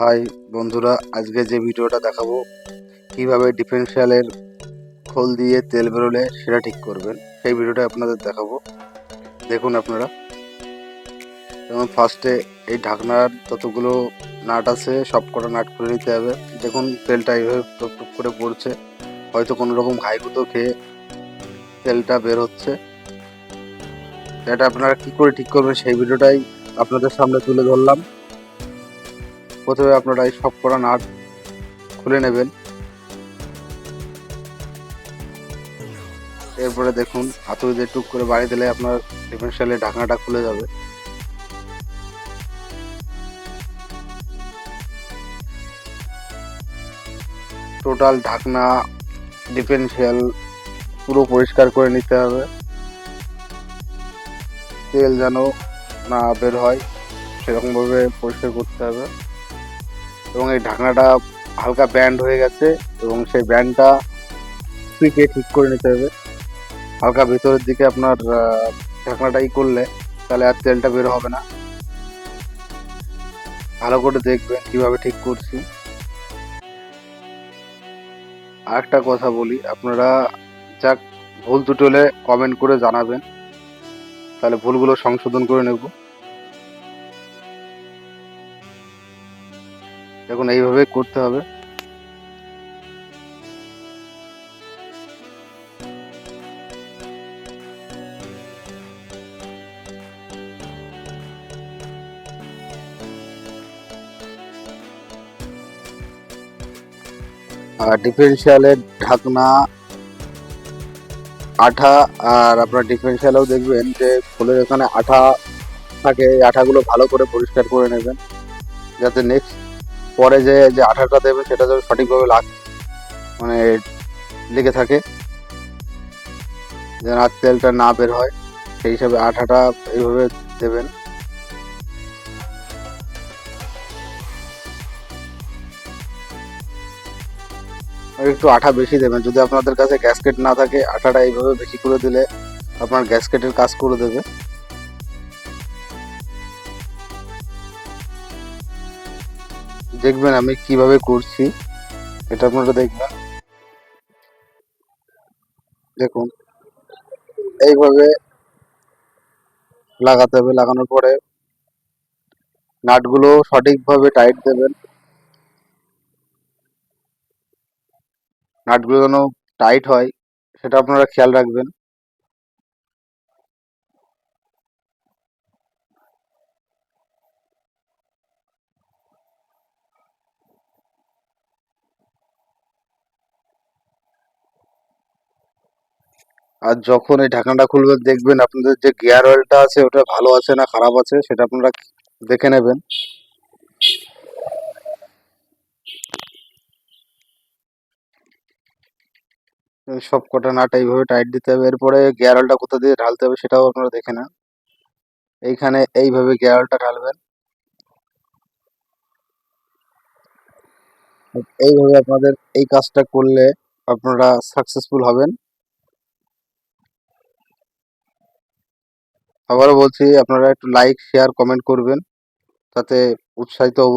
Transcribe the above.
High বন্ধুরা, আজকে যে ভিডিওটা দেখাবো, কীভাবে ডিফারেন্সিয়ালের খোল দিয়ে তেল বেরোলে সেটা ঠিক করবেন, সেই ভিডিওটা আপনাদের দেখাবো। দেখুন আপনারা। যেমন ফার্স্টে এই ঢাকনার যতগুলো নাট আছে সব কটা নাট খুলে নিতে হবে। দেখুন, তেলটা এইভাবে টুপ টুপ করে পড়ছে। হয়তো কোনো রকম ঘাইগুতো খেয়ে তেলটা বের হচ্ছে। এটা আপনারা কি করে ঠিক করবেন, সেই ভিডিওটাই আপনাদের সামনে তুলে ধরলাম। প্রথমে আপনারা এই সব করা নাট খুলে নেবেন। এরপরে দেখুন হাতুড়ি দিয়ে টুক করে বাড়ি দিলে আপনার ডিফারেন্সিয়ালের ঢাকনাটা খুলে যাবে। টোটাল ঢাকনা ডিফারেন্সিয়াল পুরো পরিষ্কার করে নিতে হবে। তেল যেন না বের হয়, সেরকমভাবে পরিষ্কার করতে হবে। এবং এই ঢাকনাটা হালকা ব্যান্ড হয়ে গেছে এবং সেই ব্যান্ডটা সুইচে ঠিক করে নিতে হবে। হালকা ভেতরের দিকে আপনার ঢাকনাটা ই করলে তাহলে আর তেলটা বের হবে না। ভালো করে দেখবেন কীভাবে ঠিক করছি। আর একটা কথা বলি, আপনারা যাক ভুল ত্রুটি হলে কমেন্ট করে জানাবেন। তাহলে ভুলগুলো সংশোধন করে নেব। দেখুন এইভাবে করতে হবে। আর ডিফারেন্সিয়ালের ঢাকনা আঠা, আর আপনার ডিফারেন্সিয়ালেও দেখবেন যে ফুলের এখানে আঠা থাকে। এই আঠাগুলো ভালো করে পরিষ্কার করে নেবেন। যাতে নেক্সট পরে যে যে আঠাটা দেবেন সেটা যেন সঠিকভাবে লাগ মানে লেগে থাকে। যেন আর তেলটা না বের হয়, সেই হিসাবে আঠাটা এইভাবে দেবেন। একটু আঠা বেশি দেবেন। যদি আপনাদের কাছে গ্যাসকেট না থাকে, আঠাটা এইভাবে বেশি করে দিলে আপনার গ্যাসকেটের কাজ করে দেবে। দেখবেন আমি কীভাবে করছি। এটা আপনারা দেখবেন। দেখুন। এইভাবে লাগাতে হবে। লাগানোর পরে নাটগুলো সঠিকভাবে টাইট দেবেন। নাটগুলো যেন টাইট হয়, সেটা আপনারা খেয়াল রাখবেন। আর যখন এই ঢাকনাটা খুলবেন দেখবেন আপনাদের যে গিয়ার অয়েলটা আছে, ওটা ভালো আছে না খারাপ আছে, সেটা আপনারা দেখে নেবেন। সব কটা নাট এইভাবে টাইট দিতে হবে। এরপরে গিয়ার কোথা দিয়ে ঢালতে হবে সেটাও আপনারা দেখে নেন। এইখানে এইভাবে গিয়ার অয়েলটা ঢালবেন। এইভাবে আপনাদের এই কাজটা করলে আপনারা সাকসেসফুল হবেন। আবারও বলছি আপনারা একটু লাইক শেয়ার কমেন্ট করবেন। তাতে উৎসাহিত হব।